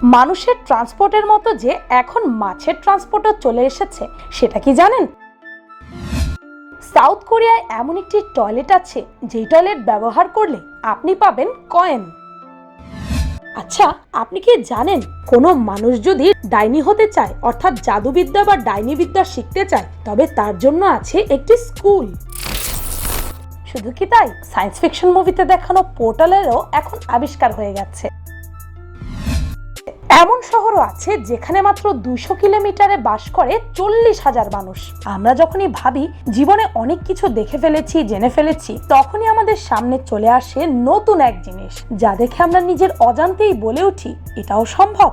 মানুষের ট্রান্সপোর্টের মতো যে এখন মাছের ট্রান্সপোর্টও চলে এসেছে, সেটা কি জানেন? সাউথ কোরিয়ায় এমন একটি টয়লেট আছে, যেই টয়লেট ব্যবহার করলে আপনি পাবেন কয়েন আচ্ছা আপনি কি জানেন কোনো মানুষ যদি ডাইনি হতে চায়, অর্থাৎ জাদুবিদ্যা বা ডাইনি বিদ্যা শিখতে চায়, তবে তার জন্য আছে একটি স্কুল শুধু কি তাই? সায়েন্স ফিকশন মুভিতে দেখানো পোর্টালেরও এখন আবিষ্কার হয়ে গেছে। এমন শহরও আছে যেখানে মাত্র দুশো কিলোমিটারে বাস করে চল্লিশ হাজার মানুষ। আমরা যখনই ভাবি, জীবনে অনেক কিছু দেখে ফেলেছি, জেনে ফেলেছি, তখনই আমাদের সামনে চলে আসে নতুন এক জিনিস। যা দেখে আমরা নিজের অজান্তেই বলে উঠি, এটাও সম্ভব।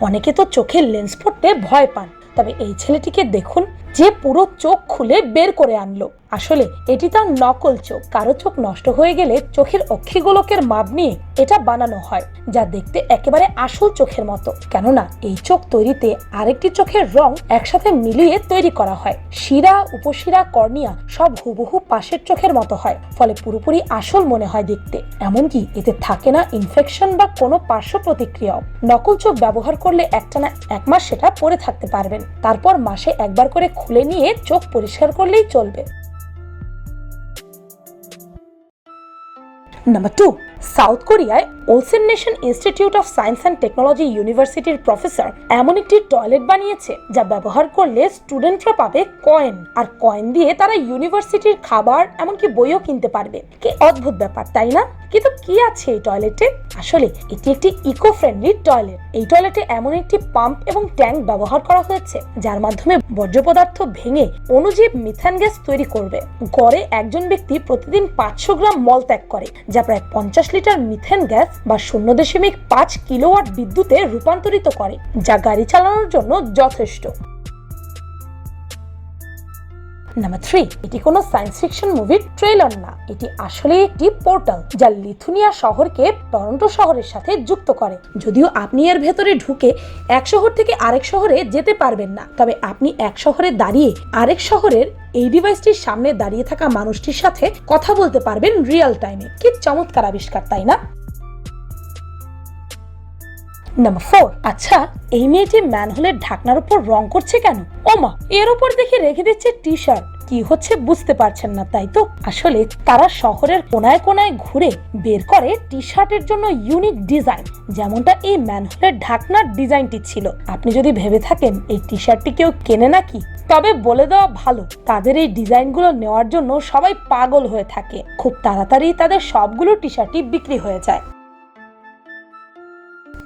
অনেকে তো চোখের লেন্স পড়তে ভয় পান। তবে এই ছেলেটিকে দেখুন, যে পুরো চোখ খুলে বের করে আনলো। আসলে এটি তার নকল চোখ। কারও চোখ নষ্ট হয়ে গেলে চোখের অক্ষিগোলকের মাপ নিয়ে এটা বানানো হয়, যা দেখতে একেবারে আসল চোখের মতো। কেননা, এই চোখ তৈরিতে আরেকটি চোখের রং একসাথে মিলিয়ে তৈরি করা হয়। শিরা, উপশিরা, কর্নিয়া সব হুবহু পাশের চোখের মতো হয়, ফলে পুরোপুরি আসল মনে হয় দেখতে। এমনকি এতে থাকে না ইনফেকশন বা কোনো পার্শ্ব প্রতিক্রিয়াও। নকল চোখ ব্যবহার করলে একটানা এক মাস সেটা পরে থাকতে পারবেন। তারপর মাসে একবার করে খুলে নিয়ে চোখ পরিষ্কার করলেই চলবে। নাম্বার টু সাউথ কোরিয়ায় Ulsan nation institute of science and technology ইউনিভার্সিটির প্রফেসর এমন একটি টয়লেট বানিয়েছে যা ব্যবহার করলে স্টুডেন্টরা পাবে কয়েন। আর কয়েন দিয়ে তারা ইউনিভার্সিটির খাবার, এমনকি বইও কিনতে পারবে। কি অদ্ভুত ব্যাপার, তাই না? কিন্তু কি আছে এই টয়লেটে? আসলে এটি একটি ইকো ফ্রেন্ডলি টয়লেট। এই টয়লেটে এমন একটি পাম্প এবং ট্যাঙ্ক ব্যবহার করা হয়েছে, যার মাধ্যমে বর্জ্য পদার্থ ভেঙে অনুজীব মিথান গ্যাস তৈরি করবে। গড়ে একজন ব্যক্তি প্রতিদিন পাঁচশো গ্রাম মল ত্যাগ করে, যা প্রায় পঞ্চাশ লিটার মিথেন গ্যাস বা শূন্য দশমিক পাঁচ কিলোওয়াট বিদ্যুতে রূপান্তরিত করে, যা গাড়ি চালানোর জন্য যথেষ্ট। নাম্বার থ্রি এটি কোনো সায়েন্স ফিকশন মুভির ট্রেলার না। এটি আসলে একটি পোর্টাল যা লিথুনিয়া শহরকে টরন্টো শহরের সাথে যুক্ত করে। যদিও আপনি এর ভেতরে ঢুকে এক শহর থেকে আরেক শহরে যেতে পারবেন না, তবে আপনি এক শহরে দাঁড়িয়ে আরেক শহরের এই ডিভাইসটির সামনে দাঁড়িয়ে থাকা মানুষটির সাথে কথা বলতে পারবেন রিয়েল টাইমে কি চমৎকার আবিষ্কার, তাই না? নাম্বার ফোর আচ্ছা এই মেয়েটি ম্যানহোলের ঢাকনার উপর রং করছে কেন? ওমা, এর উপর দেখে রেখে দিচ্ছে টি শার্ট কি হচ্ছে বুঝতে পারছেন না, তাই তো? আসলে তারা শহরের কোনায় কোনায় ঘুরে বের করে টি শার্টের জন্য ইউনিক ডিজাইন যেমনটা এই ম্যানহোলের ঢাকনার ডিজাইনটি ছিল। আপনি যদি ভেবে থাকেন, এই টি শার্টটি কেউ কেনে নাকি? তবে বলে দেওয়া ভালো, তাদের এই ডিজাইনগুলো নেওয়ার জন্য সবাই পাগল হয়ে থাকে। খুব তাড়াতাড়ি তাদের সবগুলো টি শার্টই বিক্রি হয়ে যায়।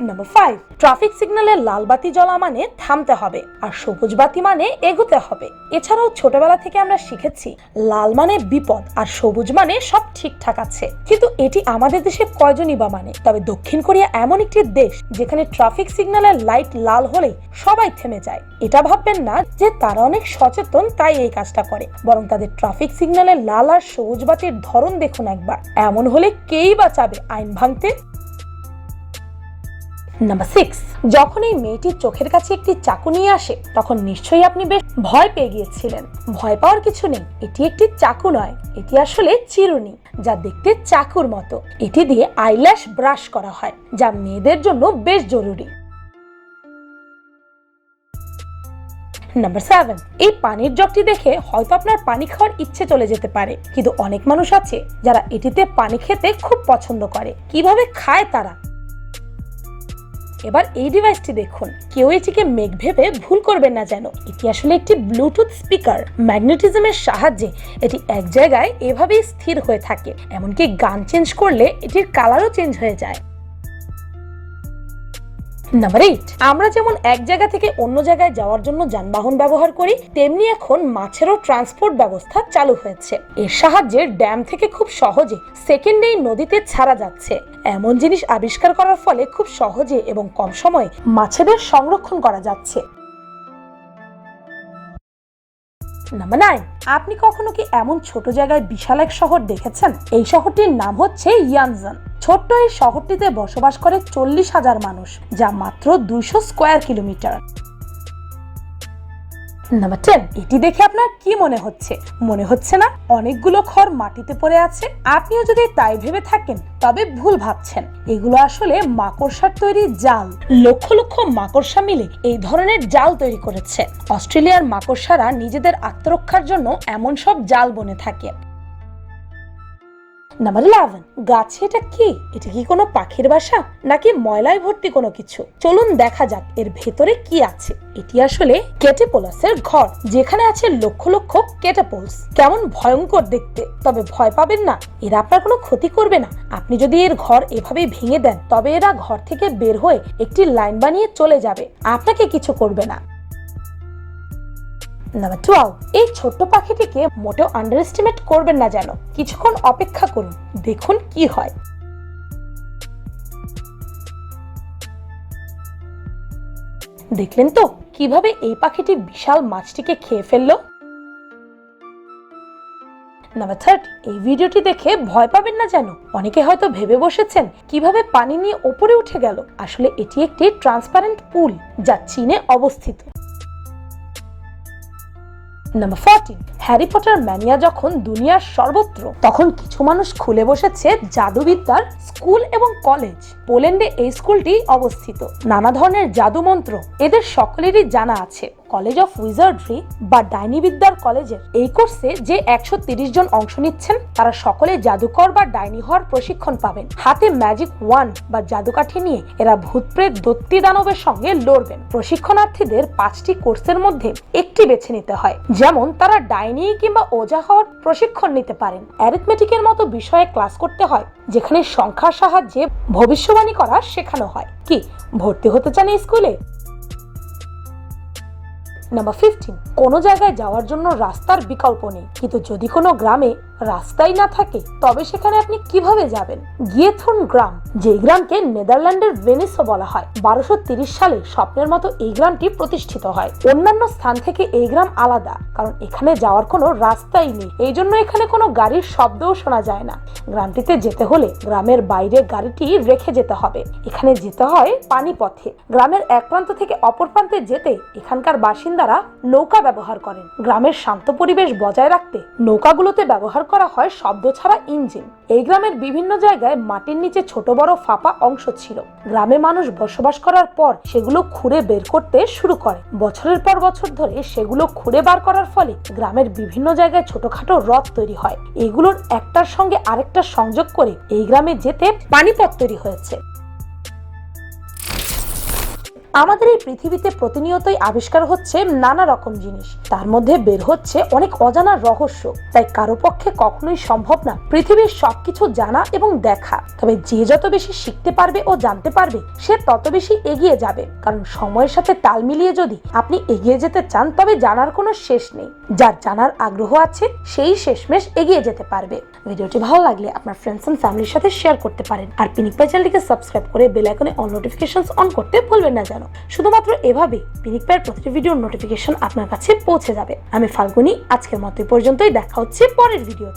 নাম্বার ফাইভ ট্রাফিক সিগন্যালে লাল বাতি জ্বলা মানে থামতে হবে আর সবুজ বাতি মানে এগোতে হবে। এছাড়াও ছোটবেলা থেকে আমরা শিখেছি, লাল মানে বিপদ আর সবুজ মানে সব ঠিকঠাক আছে। কিন্তু এটি আমাদের দেশে কয়জনই বা মানে? তবে দক্ষিণ কোরিয়া এমন একটি দেশ যেখানে ট্রাফিক সিগন্যালের লাইট লাল হলেই সবাই থেমে যায়। এটা ভাববেন না যে তারা অনেক সচেতন, তাই এই কাজটা করে। বরং তাদের ট্রাফিক সিগন্যালের লাল আর সবুজ বাতির ধরন দেখুন একবার। এমন হলে কেই বাঁচাবে আইন ভাঙতে নাম্বার সিক্স যখন এই মেয়েটির চোখের কাছে একটি চাকু নিয়ে আসে, তখন নিশ্চয়ই আপনি বেশ ভয় পেয়ে গিয়েছিলেন। ভয় পাওয়ার কিছু নেই, এটি একটি চাকু নয়, এটি আসলে চিরুনি, যা দেখতে চাকুর মতো। এটি দিয়ে আইল্যাশ ব্রাশ করা হয়, যা মেয়েদের জন্য বেশ জরুরি। নাম্বার সেভেন এই পানির জগটি দেখে হয়তো আপনার পানি খাওয়ার ইচ্ছে চলে যেতে পারে, কিন্তু অনেক মানুষ আছে যারা এটিতে পানি খেতে খুব পছন্দ করে। কীভাবে খায় তারা? এবার এই ডিভাইসটি দেখুন। কেউ এটিকে মেঘ ভেবে ভুল করবেন না যেন। এটি আসলে একটি ব্লুটুথ স্পিকার ম্যাগনেটিজমের সাহায্যে এটি এক জায়গায় এভাবেই স্থির হয়ে থাকে। এমনকি গান চেঞ্জ করলে এটির কালারও চেঞ্জ হয়ে যায়। নাম্বার এইট আমরা যেমন এক জায়গা থেকে অন্য জায়গায় যাওয়ার জন্য যানবাহন ব্যবহার করি, তেমনি এখন মাছেরও ট্রান্সপোর্ট ব্যবস্থা চালু হয়েছে। এর সাহায্যে ড্যাম থেকে খুব সহজে সেকেন্ডেই নদীতে ছাড়া যাচ্ছে। এমন জিনিস আবিষ্কার করার ফলে খুব সহজে এবং কম সময়ে মাছেদের সংরক্ষণ করা যাচ্ছে। নাম্বার নাইন আপনি কখনো কি এমন ছোট জায়গায় বিশাল এক শহর দেখেছেন? এই শহরটির নাম হচ্ছে ইয়ানজান। ছোট্ট এই শহরটিতে বসবাস করে চল্লিশ হাজার মানুষ, যা মাত্র দুইশো স্কোয়ার কিলোমিটার। নাম্বার টেন এটি দেখে আপনার কি মনে হচ্ছে? মনে হচ্ছে না অনেকগুলো খড় মাটিতে পড়ে আছে, আপনিও যদি তাই ভেবে থাকেন, তবে ভুল ভাবছেন। এগুলো আসলে মাকড়সার তৈরি জাল। লক্ষ লক্ষ মাকড়সা মিলে এই ধরনের জাল তৈরি করেছে। অস্ট্রেলিয়ার মাকড়সারা নিজেদের আত্মরক্ষার জন্য এমন সব জাল বনে থাকে। নাম্বার ইলেভেন গাছে এটা কি? এটা কি কোনো পাখির বাসা? নাকি ময়লায় ভর্তি কোনো কিছু? চলুন দেখা যাক এর ভেতরে কি আছে। এটি আসলে কেটেপোলাসের ঘর, যেখানে আছে লক্ষ লক্ষ কেটেপোলস। কেমন ভয়ঙ্কর দেখতে, তবে ভয় পাবেন না। এরা আপনার কোনো ক্ষতি করবে না। আপনি যদি এর ঘর এভাবে ভেঙে দেন, তবে এরা ঘর থেকে বের হয়ে একটি লাইন বানিয়ে চলে যাবে। আপনাকে কিছু করবে না। নাম্বার টুয়েলভ এই ছোট্ট পাখিটিকে মোটেও আন্ডার এস্টিমেট করবেন না যেন। কিছুক্ষণ অপেক্ষা করুন, দেখুন কি হয়। দেখলেন তো কীভাবে এই পাখিটি বিশাল মাছটিকে খেয়ে ফেলল? নাম্বার থার্টি এই ভিডিওটি দেখে ভয় পাবেন না যেন। অনেকে হয়তো ভেবে বসেছেন কীভাবে পানি নিয়ে ওপরে উঠে গেল। আসলে এটি একটি ট্রান্সপারেন্ট পুল যা চীনে অবস্থিত। Number fourteen Harry Potter mania যখন দুনিয়ার সর্বত্র, তখন কিছু মানুষ খুলে বসেছে জাদুবিদ্যার স্কুল এবং কলেজ। পোল্যান্ডে এই স্কুলটি অবস্থিত। নানা ধরনের জাদু মন্ত্র এদের সকলেরই জানা আছে। কলেজ অফ উইজার্ডরি বা ডাইনিবিদ্যার কলেজের এই কোর্সে যে একশো জন অংশ নিচ্ছেন, তারা সকলে জাদুকর বা ডাইনি হওয়ার প্রশিক্ষণ পাবেন। হাতে ম্যাজিক ওয়ান বা জাদুকাঠি নিয়ে এরা ভূতপ্রেত দত্তি দানবের সঙ্গে লড়বেন। প্রশিক্ষণার্থীদের পাঁচটি কোর্সের মধ্যে একটি বেছে নিতে হয়। যেমন, তারা ডাইনি কিংবা ওজা হওয়ার প্রশিক্ষণ নিতে পারেন। অ্যারিথমেটিকের মতো বিষয়ে ক্লাস করতে হয়, যেখানে সংখ্যার সাহায্যে ভবিষ্যবাণী করা শেখানো হয়। কি, ভর্তি হতে চান স্কুলে? নাম্বার ফিফটিন কোনো জায়গায় যাওয়ার জন্য রাস্তার বিকল্প নেই। কিন্তু যদি কোনো গ্রামে রাস্তাই না থাকে, তবে সেখানে আপনি কীভাবে যাবেন? গিয়েথুন গ্রাম যে গ্রামকে নেদারল্যান্ডের ভেনিসও বলা হয়। বারোশো সালে স্বপ্নের মতো এই গ্রামটি প্রতিষ্ঠিত হয়। অন্যান্য স্থান থেকে এই গ্রাম আলাদা, কারণ এখানে যাওয়ার কোনো রাস্তাই নেই। এই জন্য এখানে কোনো গাড়ির শব্দও শোনা যায় না। গ্রামটিতে যেতে হলে গ্রামের বাইরে গাড়িটি রেখে যেতে হবে। এখানে যেতে হয় পানি পথে গ্রামের এক প্রান্ত থেকে অপর প্রান্তে যেতে এখানকার বাসিন্দারা নৌকা ব্যবহার করেন। গ্রামের শান্ত পরিবেশ বজায় রাখতে নৌকাগুলোতে ব্যবহার করা হয় শব্দ ছাড়া ইঞ্জিন। এই গ্রামের বিভিন্ন জায়গায় মাটির নিচে ছোট বড় ফাঁপা অংশ ছিল। গ্রামে মানুষ বসবাস করার পর সেগুলো খুঁড়ে বের করতে শুরু করে। বছরের পর বছর ধরে সেগুলো খুঁড়ে বার করার ফলে গ্রামের বিভিন্ন জায়গায় ছোটখাটো হ্রদ তৈরি হয়। এগুলোর একটার সঙ্গে আরেকটা সংযোগ করে এই গ্রামে যেতে পানিপথ তৈরি হয়েছে। আমাদের এই পৃথিবীতে প্রতিনিয়তই আবিষ্কার হচ্ছে নানা রকম জিনিস। তার মধ্যে বের হচ্ছে অনেক অজানা রহস্য। তাই কারও পক্ষে কখনোই সম্ভব না পৃথিবীর সবকিছু জানা এবং দেখা। তবে যে যত বেশি শিখতে পারবে ও জানতে পারবে, সে তত বেশি এগিয়ে যাবে। কারণ সময়ের সাথে তাল মিলিয়ে যদি আপনি এগিয়ে যেতে চান, তবে জানার কোনো শেষ নেই। যার জানার আগ্রহ আছে, সেই শেষমেশ এগিয়ে যেতে পারবে। ভিডিওটি ভালো লাগলে আপনার ফ্রেন্ডস এন্ড ফ্যামিলির সাথে শেয়ার করতে পারেন। আর পিনিক চ্যানেলটিকে সাবস্ক্রাইব করে বেল আইকনে অল নোটিফিকেশন অন করতে ভুলবেন না যেন। শুধুমাত্র এভাবে পিনিক পায়ের প্রতিটি ভিডিওর নোটিফিকেশন আপনার কাছে পৌঁছে যাবে। আমি ফাল্গুনি, আজকের মতো পর্যন্তই। দেখা হচ্ছে পরের ভিডিও